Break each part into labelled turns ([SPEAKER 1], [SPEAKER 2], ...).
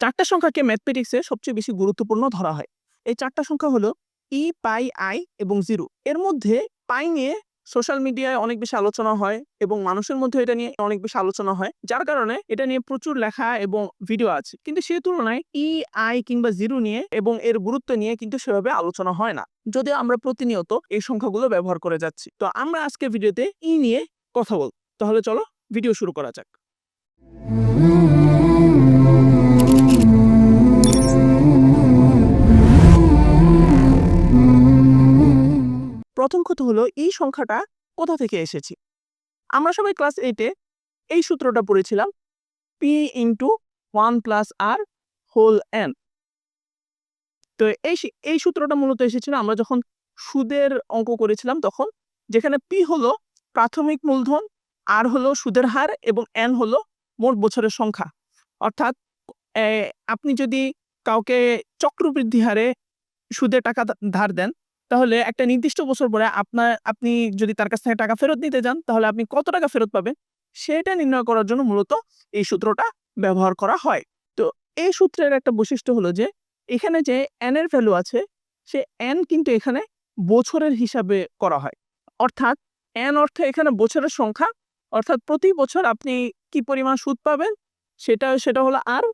[SPEAKER 1] চারটা সংখ্যাকে ম্যাথমেটিক্সে সবচেয়ে বেশি গুরুত্বপূর্ণ ধরা হয়। এই চারটা সংখ্যা হলো ই পাই আই এবং জিরো এর মধ্যে পাই নিয়ে সোশ্যাল মিডিয়ায় অনেক বেশি আলোচনা হয় এবং মানুষের মধ্যে এটা নিয়ে অনেক বেশি আলোচনা হয়, যার কারণে এটা নিয়ে প্রচুর লেখা এবং ভিডিও আছে। কিন্তু সেই তুলনায় ই আই কিংবা জিরো নিয়ে এবং এর গুরুত্ব নিয়ে কিন্তু সেভাবে আলোচনা হয় না। যদিও আমরা প্রতিনিয়ত এই সংখ্যাগুলো ব্যবহার করে যাচ্ছি। তো আমরা আজকে ভিডিওতে ই নিয়ে কথা বল তাহলে চলো ভিডিও শুরু করা যাক। প্রথম হলো, এই সংখ্যাটা কোথা থেকে এসেছে? আমরা সবাই ক্লাস এইটে এই সূত্রটা পড়েছিলাম P into one plus R whole N তো এই এই সূত্রটা মূলত এসেছিল, আমরা যখন সুদের অঙ্ক করেছিলাম তখন, যেখানে পি হলো প্রাথমিক মূলধন আর হলো সুদের হার এবং এন হলো মোট বছরের সংখ্যা। অর্থাৎ আপনি যদি কাউকে চক্রবৃদ্ধি হারে সুদের টাকা ধার দেন তাহলে একটা নির্দিষ্ট বছর পরে আপনার, আপনি যদি তার কাছ থেকে টাকা ফেরত নিতে যান, তাহলে আপনি কত টাকা ফেরত পাবেন? সেটা নির্ণয় করার জন্য মূলত এই সূত্রটা ব্যবহার করা হয়। তো এই সূত্রের একটা বৈশিষ্ট্য হলো যে, এখানে যে এন এর ভ্যালু আছে, সে এন কিন্তু এখানে বছরের হিসাবে করা হয়। অর্থাৎ এন অর্থে এখানে বছরের সংখ্যা, অর্থাৎ প্রতি বছর আপনি কি পরিমাণ সুদ পাবেন? সেটা সেটা হলো আর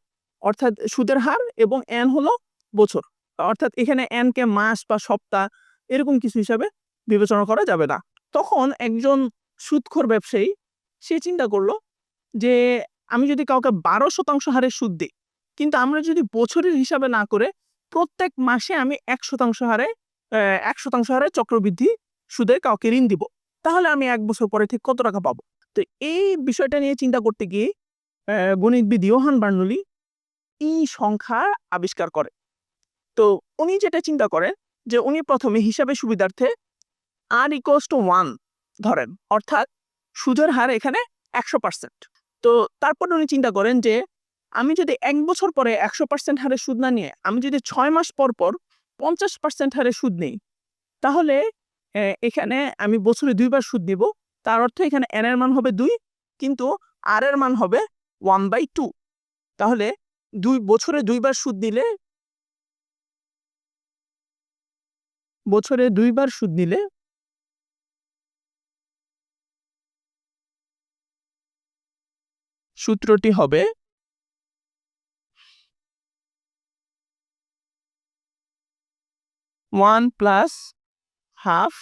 [SPEAKER 1] অর্থাৎ সুদের হার এবং এন হলো বছর। অর্থাৎ এখানে এন কে মাস বা সপ্তাহ এরকম কিছু হিসাবে বিবেচনা করা যাবে না। তখন একজন সুদখোর ব্যবসায়ী, সে চিন্তা করল যে, আমি যদি কাউকে বারো শতাংশ হারে সুদ দিই, কিন্তু আমরা যদি বছরের হিসাবে না করে প্রত্যেক মাসে আমি এক শতাংশ হারে এক শতাংশ হারে চক্রবৃদ্ধি সুদে কাউকে ঋণ দিব, তাহলে আমি এক বছর পরে ঠিক কত টাকা পাবো? তো এই বিষয়টা নিয়ে চিন্তা করতে গিয়ে গণিতবিদ ইয়োহান বার্নুলি ই সংখ্যা আবিষ্কার করে। তো উনি যেটা চিন্তা করেন যে উনি প্রথমে হিসাবে সুবিধার্থে আর ইকোয়াস টু ওয়ান ধরেন, অর্থাৎ সুদের হার এখানে একশো পার্সেন্ট তো তারপর উনি চিন্তা করেন যে আমি যদি এক বছর পরে একশো পার্সেন্ট হারে সুদ না নিয়ে, আমি যদি ছয় মাস পর পর পঞ্চাশ পার্সেন্ট হারে সুদ নিই, তাহলে এখানে আমি বছরে দুইবার সুদ নিব তার অর্থ এখানে এন এর মান হবে দুই, কিন্তু আর এর মান হবে ওয়ান বাই টু তাহলে দুই, বছরে দুইবার সুদ দিলে বছরে দুইবার সুদ নিলে সূত্রটি হবে one plus half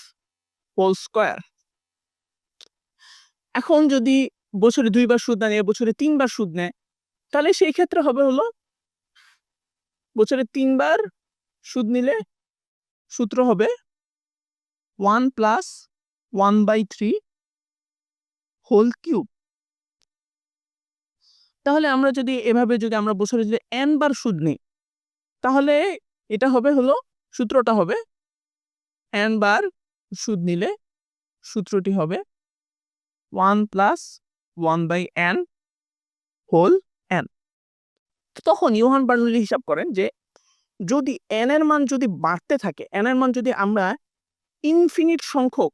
[SPEAKER 1] whole square. এখন যদি বছরে দুইবার সুদ না নিয়ে, বছরে তিনবার সুদ নেয়, তাহলে সেই ক্ষেত্রে হবে হলো বছরে তিনবার সুদ নিলে সূত্র হবে one plus one by three whole cube তাহলে আমরা যদি এভাবে যদি আমরা বছরে যদি এন বার সুদ নিই, তাহলে এটা হবে হলো, সূত্রটা হবে এন বার সুদ নিলে সূত্রটি হবে one plus one by n whole n তখন ইউহান বার্নুলি হিসাব করেন যে যদি এন এর মান যদি বাড়তে থাকে এন এর মান যদি আমরা ইনফিনিট সংখ্যক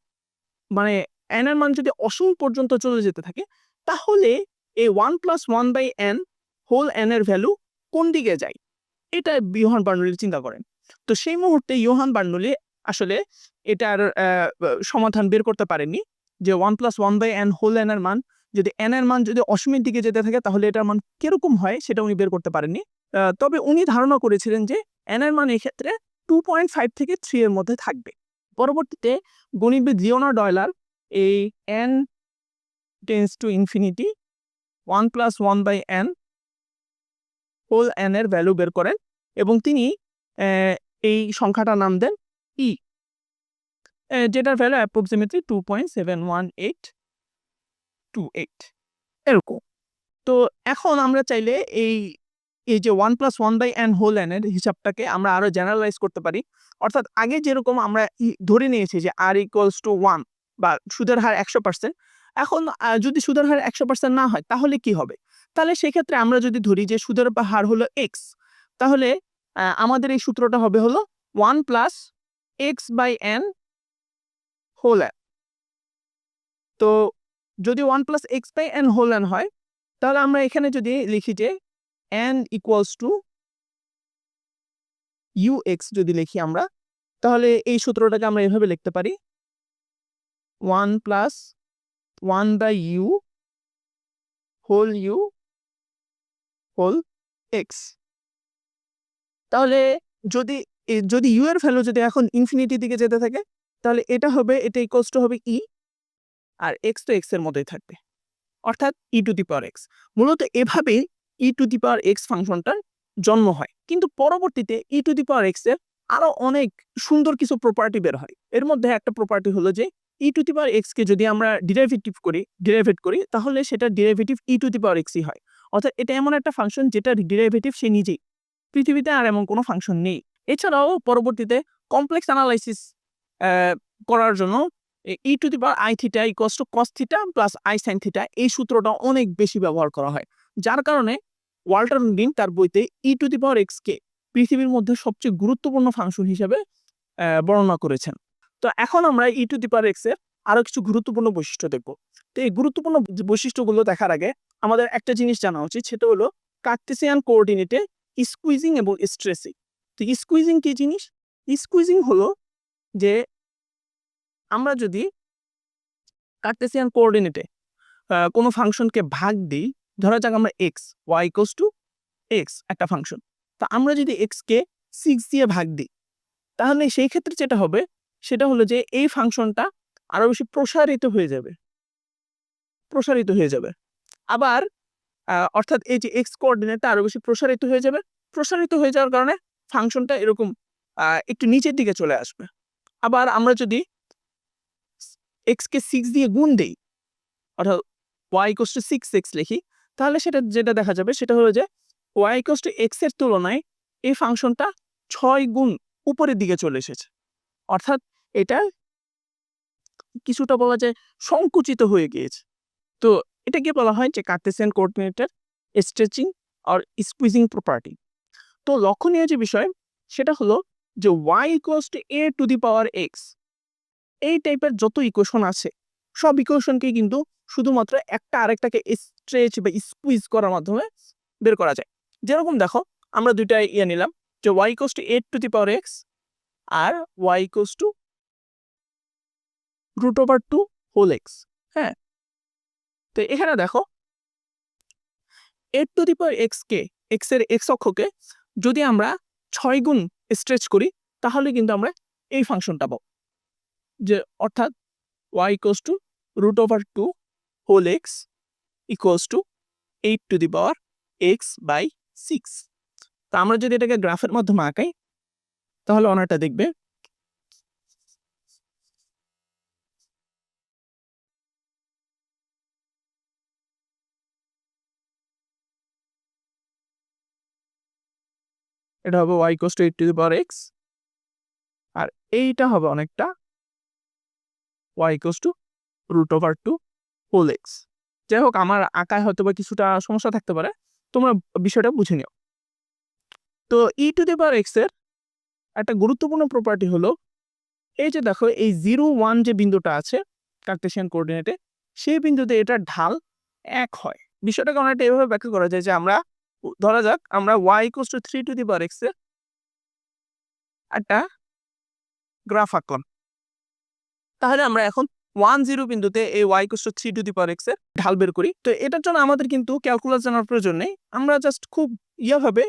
[SPEAKER 1] মানে এন এর মান যদি অসীম পর্যন্ত চলে যেতে থাকে, তাহলে এই one plus one by N whole N এর ভ্যালু কোন দিকে যায়? এটা ইউহান বার্নুলি চিন্তা করেন। তো সেই মুহূর্তে ইউহান বার্নুলি আসলে এটার সমাধান বের করতে পারেননি, যে one plus one by N whole N এর মান, যদি এন এর মান যদি অসীমের দিকে যেতে থাকে, তাহলে এটার মান কীরকম হয়, সেটা উনি বের করতে পারেননি। তবে উনি ধারণা করেছিলেন যে এন এর মান এক্ষেত্রে টু পয়েন্ট ফাইভ থেকে থ্রি এর মধ্যে থাকবে। পরবর্তীতে গণিতবিদ লিওনার ডয়লার এই N tends to infinity one plus one by N whole N এর ভ্যালু বের করেন এবং তিনি এই সংখ্যাটা নাম দেন ই যেটার value approximately two point seven one eight two eight এরকম। তো এখন আমরা চাইলে এই এই যে one plus one by N whole এর হিসাবটাকে আমরা আরও জেনারেলাইজ করতে পারি। অর্থাৎ আগে যেরকম আমরা ধরে নিয়েছি যে আর ইকুয়ালস টু ওয়ান বা সুদের হার একশো পার্সেন্ট এখন যদি সুদের হার একশো পার্সেন্ট না হয়, তাহলে কি হবে? তাহলে সেক্ষেত্রে আমরা যদি ধরি যে সুদের হার হলো এক্স তাহলে আমাদের এই সূত্রটা হবে হলো one plus X by N whole N তো যদি one plus X by N whole N হয়, তাহলে আমরা এখানে যদি লিখি যে N equals to U X যদি লিখি আমরা, তাহলে এই সূত্রটাকে আমরা এভাবে লিখতে পারি। One plus one by U whole U whole X তাহলে যদি যদি ইউ এর ভ্যালু যদি এখন ইনফিনিটির দিকে যেতে থাকে, তাহলে এটা হবে, এটা ইকোয়ালস টু হবে ই আর এক্স তো এক্সের মধ্যেই থাকবে। অর্থাৎ ই টু দি পাওয়ার এক্স মূলত এভাবে ই টু দি পাওয়ার এক্স ফাংশনটার জন্ম হয়। কিন্তু পরবর্তীতে ই টু দি পাওয়ার এক্সের আরও অনেক সুন্দর কিছু প্রপার্টি বের হয়। এর মধ্যে একটা প্রপার্টি হলো যে e to the power x কে যদি আমরা ডিরাইভেটিভ করি ডিরাইভেট করি, তাহলে সেটা derivative E to the power এক্সই হয়। অর্থাৎ এটা এমন একটা ফাংশন যেটা ডিরাইভেটিভ সে নিজেই। পৃথিবীতে আর এমন কোনো ফাংশন নেই। এছাড়াও পরবর্তীতে কমপ্লেক্স অ্যানালাইসিস করার জন্য e to the power i theta equals to cos theta plus i sine theta এই সূত্রটা অনেক বেশি ব্যবহার করা হয়। যার কারণে ওয়াল্টার ডিন তার বইতে ই টু দি পাওয়ার এক্স কে পৃথিবীর মধ্যে সবচেয়ে গুরুত্বপূর্ণ ফাংশন হিসেবে বর্ণনা করেছেন। তো এখন আমরা ই টু দি পাওয়ার এক্সের আরও কিছু গুরুত্বপূর্ণ বৈশিষ্ট্য দেখব। তো এই গুরুত্বপূর্ণ বৈশিষ্ট্যগুলো দেখার আগে আমাদের একটা জিনিস জানা উচিত, সেটা হলো কার্টেসিয়ান কোঅর্ডিনেটে স্কুইজিং এবং স্ট্রেসিং তো স্কুইজিং কি জিনিস? স্কুইজিং হলো যে আমরা যদি কার্টেসিয়ান কোঅর্ডিনেটে কোনো ফাংশনকে ভাগ দিই ধরা যাক আমরা X Y equals to X একটা ফাংশন তা আমরা যদি এক্সকে সিক্স দিয়ে ভাগ দিই, তাহলে সেই ক্ষেত্রে যেটা হবে, সেটা হলো যে এই ফাংশনটা আরও বেশি প্রসারিত হয়ে যাবে। প্রসারিত হয়ে যাবে। আবার অর্থাৎ এই যে এক্স কোঅর্ডিনেটটা আরও বেশি প্রসারিত হয়ে যাবে। প্রসারিত হয়ে যাওয়ার কারণে ফাংশনটা এরকম একটু নিচের দিকে চলে আসবে। আবার আমরা যদি এক্স কে সিক্স দিয়ে গুণ দেই, অর্থাৎ Y equals to six X লিখি তাহলে সেটা যেটা দেখা যাবে সেটা হলো যে ওয়াই ইকোস টু এক্সের তুলনায় এই ফাংশনটা ছয় গুণ উপরের দিকে চলে এসেছে। অর্থাৎ এটা কিছুটা বলা যায় সংকুচিত হয়ে গিয়েছে। তো এটাকে বলা হয় যে কার্টেসিয়ান কোঅর্ডিনেটের স্ট্রেচিং আর স্কুইজিং প্রপার্টি তো লক্ষণীয় যে বিষয় সেটা হলো যে Y equals to A to the power X এই টাইপের যত ইকুয়েশন আছে সব ইকুয়েশনকে কিন্তু শুধুমাত্র একটা আরেকটাকে স্ট্রেচ বা স্কুইজ করার মাধ্যমে বের করা যায়। যেরকম দেখো, আমরা দুইটা ইয়ে নিলাম যে Y equals to A to the power X R Y equals to root over two whole X হ্যাঁ? তো এখানে দেখো এর টু দি পাওয়ার এক্স কে এক্স অক্ষকে যদি আমরা ছয় গুণ স্ট্রেচ করি, তাহলে কিন্তু আমরা এই ফাংশনটা পাবো। যে অর্থাৎ Y equals to root over two whole X equals to eight to the power X by six তো আমরা যদি এটাকে গ্রাফের মাধ্যমে আঁকাই, তাহলে অনারটা দেখবে এটা হবে Y equals to eight to the power X আর এইটা হবে অনেকটা Y equals to root over two whole X যাই হোক আমার আঁকায় হয়তো বা কিছুটা সমস্যা থাকতে পারে। তোমরা বিষয়টা বুঝে নিও। তো ই টু দি পাওয়ার এক্সের একটা গুরুত্বপূর্ণ প্রপার্টি হলো, এই যে দেখো, এই জিরো ওয়ান যে বিন্দুটা আছে কার্টেশিয়ান কোঅর্ডিনেটে সেই বিন্দুতে এটার ঢাল এক হয়। বিষয়টাকে অনেকটা এভাবে ব্যাখ্যা করা যায় যে আমরা, ধরা যাক, আমরা Y equals to three to the power এক্সের একটা গ্রাফ আঁকলাম। তাহলে আমরা এখন ওয়ান জিরো বিন্দুতে এই Y equals to three to the power এক্সের ঢাল বের করি। তো এটার জন্য আমাদের কিন্তু ক্যালকুলাস জানার প্রয়োজন নেই। আমরা জাস্ট খুব ইয়েভাবে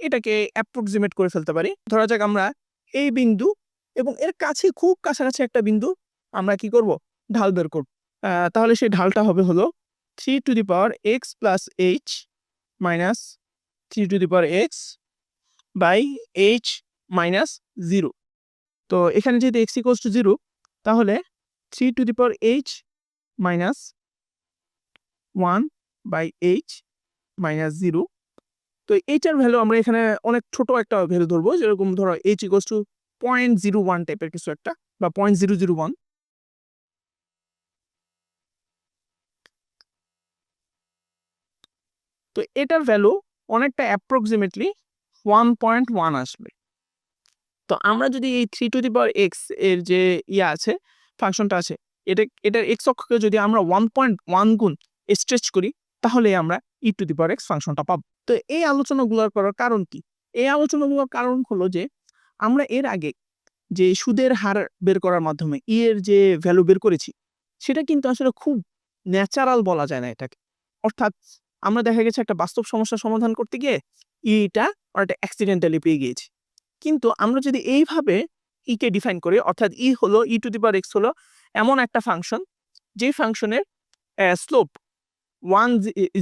[SPEAKER 1] এটাকে অ্যাপ্রক্সিমেট করে ফেলতে পারি। ধরা যাক আমরা এই বিন্দু এবং এর কাছে খুব কাছাকাছি একটা বিন্দু আমরা কি করব? ঢাল বের করব। তাহলে সেই ঢালটা হবে হলো three to the power X plus H minus three to the power X by H minus zero তো এখানে যদি এক্স ইকোয়াস টু জিরো তাহলে three to the power H minus one by H minus zero. তো এইটার value আমরা এখানে অনেক ছোট একটা ভ্যালু ধরবো, যেরকম ধরো H equals to point zero one টাইপের কিছু একটা বা পয়েন্ট জিরো জিরো ওয়ান। তো এটার ভ্যালু অনেকটা অ্যাপ্রক্সিমেটলি ওয়ান পয়েন্ট ওয়ান আসবে। তো আমরা যদি এই থ্রি টু দি পাওয়ার এক্সের যে ইয়ে আছে ফাংশনটা আছে। এটা, এটার এক্স অক্ষকে যদি আমরা ওয়ান পয়েন্ট ওয়ান গুণ স্ট্রেচ করি, তাহলে আমরা ই টু দি পাওয়ার এক্স ফাংশনটা পাবো। তো এই আলোচনাগুলো করার কারণ কি? এই আলোচনাগুলোর কারণ হলো যে, আমরা এর আগে যে সুদের হার বের করার মাধ্যমে ই এর যে ভ্যালু বের করেছি, সেটা কিন্তু আসলে খুব ন্যাচারাল বলা যায় না এটাকে। অর্থাৎ আমরা দেখা গেছে একটা বাস্তব সমস্যা সমাধান করতে গিয়ে ইটা একটা অ্যাক্সিডেন্টালি পেয়ে গিয়েছি। কিন্তু আমরা যদি এইভাবে ই কে ডিফাইন করি, অর্থাৎ ই হলো e to the power x হলো এমন একটা ফাংশন যে ফাংশনের স্লোপ ওয়ান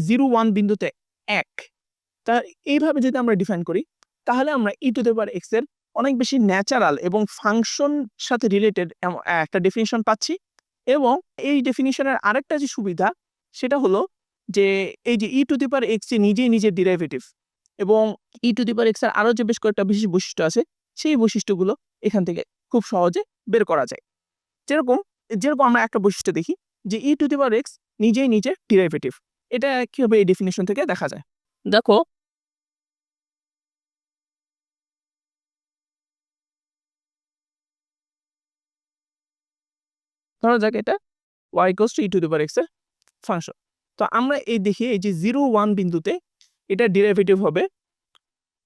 [SPEAKER 1] জিরো ওয়ান বিন্দুতে এক। তা এইভাবে যদি আমরা ডিফাইন করি, তাহলে আমরা ই টু দি পাওয়ার এক্সের অনেক বেশি ন্যাচারাল এবং ফাংশন সাথে রিলেটেড একটা ডেফিনিশন পাচ্ছি। এবং এই ডেফিনিশনের আরেকটা যে সুবিধা, সেটা হলো যে এই যে e to the power x নিজেই নিজের ডিরাইভেটিভ এবং ই টু দি পাওয়ার এক্সের আরও যে বেশ কয়েকটা বিশেষ বৈশিষ্ট্য আছে সেই বৈশিষ্ট্যগুলো এখান থেকে খুব সহজে বের করা যায়। যেরকম যেরকম আমরা একটা বৈশিষ্ট্য দেখি যে e to the power x নিজেই নিজে ডিরাইভেটিভ এটা কীভাবে এই ডেফিনেশন থেকে দেখা যায়? দেখো, ধরা যাক এটা Y equals to e to the power এক্সের ফাংশন তো আমরা এই দেখি এই যে জিরো ওয়ান বিন্দুতে এটা ডিরাইভেটিভ হবে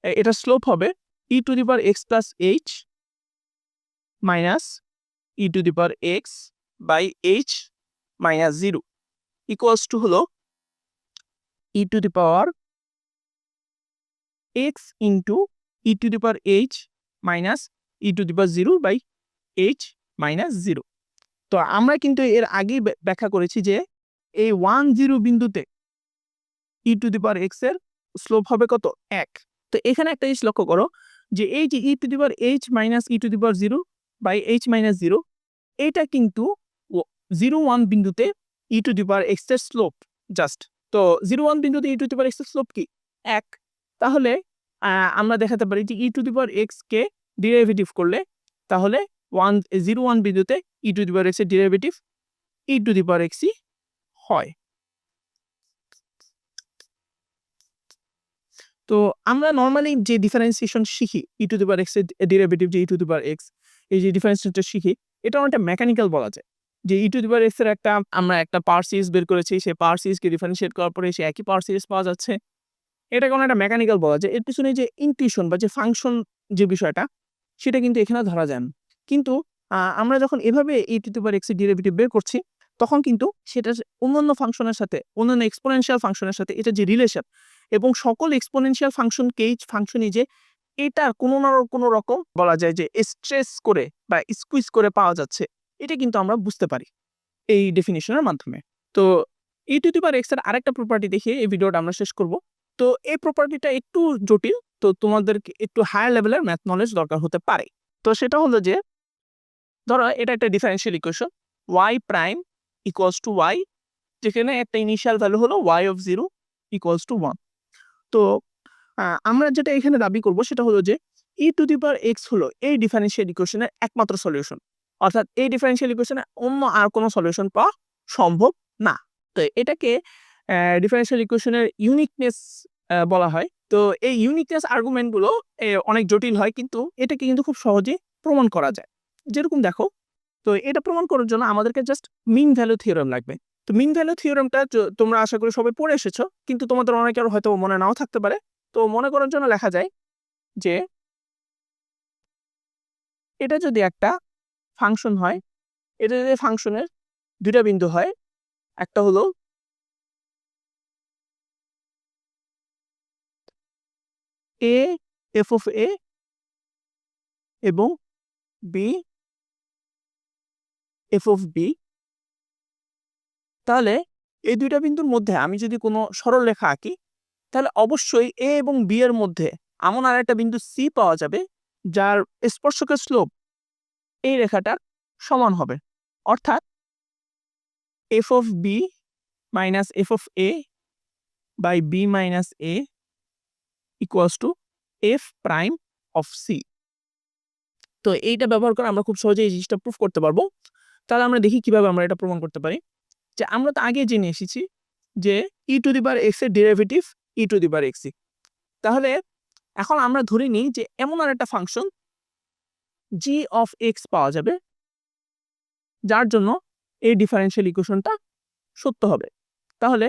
[SPEAKER 1] এটা স্লোপ হবে e to the power X plus H minus e to the power X by H minus zero equals to হলো e to the power X into e to the power H minus e to the power zero by H minus zero তো আমরা কিন্তু এর আগেই ব্য- ব্যাখ্যা করেছি যে এই ওয়ান জিরো বিন্দুতে ই টু দি পাওয়ার এক্সের স্লোপ হবে কত? এক। তো এখানে একটা জিনিস লক্ষ্য করো। যে এই যে e to the power H minus e to the power zero by H minus zero এটা কিন্তু জিরো ওয়ান বিন্দুতে ই টু দি পাওয়ার এক্সের স্লোপ জাস্ট তো জিরো ওয়ান বিন্দুতে ই টু দি পাওয়ার এক্সের স্লোপ কি? এক। তাহলে আমরা দেখাতে পারি যে e to the power x K derivative করলে, তাহলে ওয়ান জিরো ওয়ান বিন্দুতে ই টু দি পাওয়ার এক্সের derivative E to the power এক্সই হয়। তো আমরা নর্মালি যে ডিফারেন্সিয়েশন শিখি e to the power X derivative যে e to the power x এই যে ডিফারেন্সিয়েশনটা শিখি এটা অনেকটা মেকানিক্যাল বলা যায়। যে ই টু দি পাওয়ার এক্সের একটা, আমরা একটা পাওয়ার সিরিজ বের করেছি, সেই পাওয়ার সিরিজকে ডিফারেন্সিয়েট করার পরে সে একই পাওয়ার সিরিজ পাওয়া যাচ্ছে। এটা কোনো একটা মেকানিক্যাল বলা যায়। এর পিছনে যে ইনটিউশন বা যে ফাংশন যে বিষয়টা, সেটা কিন্তু এখানে ধরা যায় কিন্তু আমরা যখন এভাবে ই টু দি পাওয়ার এক্সের ডেরিভেটিভ বের করছি, তখন কিন্তু সেটা অন্যান্য ফাংশনের সাথে, অন্যান্য এক্সপোনেনশিয়াল ফাংশনের সাথে এটা যে রিলেশন এবং সকল এক্সপোনেনশিয়াল ফাংশনকেই ফাংশনই যে এটার কোনো না কোনো রকম বলা যায় যে স্ট্রেস করে বা স্কুইজ করে পাওয়া যাচ্ছে। এটা কিন্তু আমরা বুঝতে পারি এই ডেফিনেশনের মাধ্যমে। তো ই টু এক্সের আরেকটা প্রপার্টি দেখিয়ে এই ভিডিওটা আমরা শেষ করব। তো এই প্রপার্টিটা একটু জটিল, তো তোমাদেরকে একটু হায়ার লেভেলের ম্যাথ নলেজ দরকার হতে পারে। তো সেটা হলো যে ধরো এটা একটা differential equation Y prime equals to Y যেখানে একটা ইনিশিয়াল ভ্যালু হলো Y of zero equals to one তো আমরা যেটা এখানে দাবি করব সেটা হলো যে e to the power x হলো এই ডিফারেন্সিয়াল ইকুয়েশনের একমাত্র সলিউশন অর্থাৎ এই ডিফারেন্সিয়াল ইকুয়েশনে অন্য আর কোনো সলিউশন পাওয়া সম্ভব না। তো এটাকে ডিফারেন্সিয়াল ইকুয়েশনের ইউনিকনেস বলা হয়। তো এই ইউনিকনেস আর্গুমেন্টগুলো অনেক জটিল হয় কিন্তু এটাকে কিন্তু খুব সহজে প্রমাণ করা যায়। যেরকম দেখো, তো এটা প্রমাণ করার জন্য আমাদেরকে জাস্ট মিন ভ্যালু থিওরাম লাগবে। তো মিন ভ্যালু থিওরামটা তোমরা আশা করি সবাই পড়ে এসেছ, কিন্তু তোমাদের অনেকে অনেকের হয়তো মনে নাও থাকতে পারে। তো মনে করার জন্য লেখা যায় যে এটা যদি একটা ফাংশন হয়, এটা যদি ফাংশনের দুইটা বিন্দু হয়, একটা হলো এ এফ অফ এ এবং বি এফ অফ বি তাহলে এই দুইটা বিন্দুর মধ্যে আমি যদি কোনো সরল রেখা আঁকি, তাহলে অবশ্যই এ এবং বি এর মধ্যে এমন আর একটা বিন্দু সি পাওয়া যাবে, যার স্পর্শকের স্লোপ এই রেখাটার সমান হবে। অর্থাৎ F of B minus F of A by B minus A equals to F prime of C তো এইটা ব্যবহার করে আমরা খুব সহজে এই জিনিসটা প্রুফ করতে পারব। তাহলে আমরা দেখি কীভাবে আমরা এটা প্রমাণ করতে পারি। যে আমরা তো আগে জেনে এসেছি যে ই টু দি বার এক্সের ডেরিভেটিভ ই টু দি বার এক্স তাহলে এখন আমরা ধরে নিই যে এমন আর একটা ফাংশন জি অফ এক্স পাওয়া যাবে, যার জন্য এই ডিফারেন্সিয়াল ইকুয়েশনটা সত্য হবে। তাহলে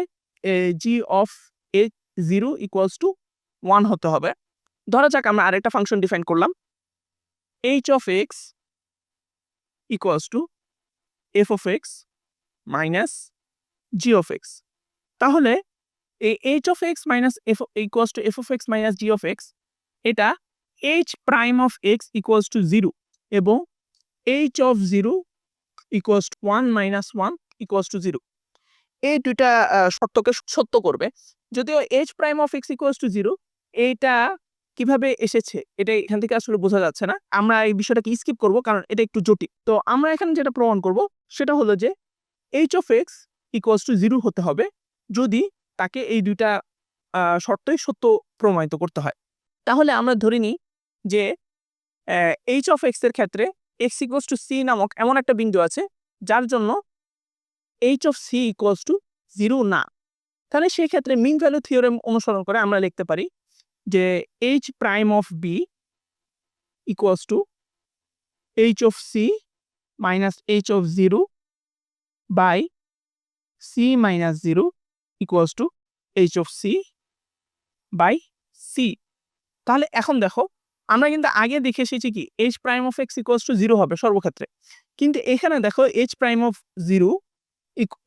[SPEAKER 1] G of A zero equals to one হতে হবে। ধরা যাক আমরা আরেকটা ফাংশন ডিফাইন করলাম। H of X equals to F of X minus G of X তাহলে এই H of X minus F equals to F of X minus G of X এটা H prime of X equals to zero এবং H of zero equals to one minus one equals to zero এই দুইটা শর্তকে সত্য করবে। যদিও H prime of X equals to zero এইটা কীভাবে এসেছে এটা এখান থেকে আসলে বোঝা যাচ্ছে না। আমরা এই বিষয়টাকে স্কিপ করব কারণ এটা একটু জটিল। তো আমরা এখানে যেটা প্রমাণ করব, সেটা হলো যে H of X equals to zero হতে হবে যদি তাকে এই দুইটা শর্তই সত্য প্রমাণিত করতে হয়। তাহলে আমরা ধরে নিই যে এইচ অফ এক্সের ক্ষেত্রে এক্স ইকুয়ালস টু সি নামক এমন একটা বিন্দু আছে যার জন্য H of C equals to zero না। তাহলে সেই ক্ষেত্রে মিন ভ্যালু থিওরেম অনুসরণ করে আমরা লিখতে পারি যে H prime of B equals to H of C minus H of zero by C minus zero equals to H of C by C তাহলে এখন দেখো, আমরা কিন্তু আগে দেখে এসেছি কি H prime of X equals to zero হবে সর্বক্ষেত্রে। কিন্তু এখানে দেখো H prime of zero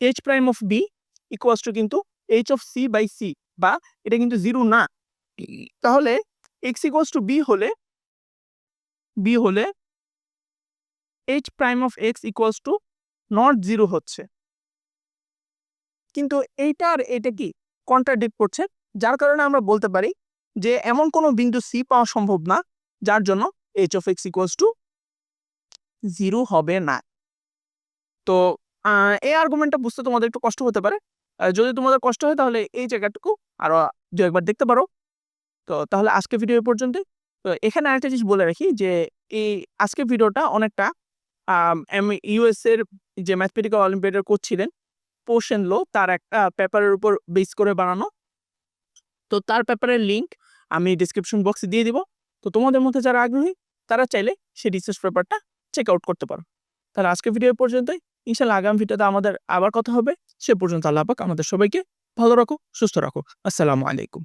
[SPEAKER 1] H prime of B equals to কিন্তু H of C by C বা এটা কিন্তু জিরো না। তাহলে এক্স ইকুয়ালস টু বি হলে বি হলে H prime of X equals to not zero হচ্ছে। কিন্তু এইটা আর এটা কি? কন্ট্রাডিক্ট করছে। যার কারণে আমরা বলতে পারি যে এমন কোনো বিন্দু সি পাওয়া সম্ভব না, যার জন্য H of X equals to zero হবে না। তো এই আর্গুমেন্টটা বুঝতে তোমাদের একটু কষ্ট হতে পারে। যদি তোমাদের কষ্ট হয়, তাহলে এই জায়গাটুকু আরও দু একবার দেখতে পারো। তো, তাহলে আজকে ভিডিও পর্যন্ত তো, এখানে আরেকটা জিনিস বলে রাখি যে, এই আজকের ভিডিওটা অনেকটা ইউএস এর যে ম্যাথমেটিক্যাল অলিম্পিয়াডের কোচ ছিলেন পোর্শন লো তার একটা পেপারের উপর বেস করে বানানো। তো তার পেপারের লিঙ্ক আমি ডিসক্রিপশন বক্সে দিয়ে দিব। তো তোমাদের মধ্যে যারা আগ্রহী, তারা চাইলে সেই রিসার্চ পেপারটা চেক আউট করতে পারো। তাহলে আজকে ভিডিও পর্যন্তই। ইনশাল্লাহ আগামী ভিডিওতে আমাদের আবার কথা হবে। সে পর্যন্ত আল্লাহ আমাদের সবাইকে ভালো রাখো, সুস্থ রাখো। আসসালামু আলাইকুম।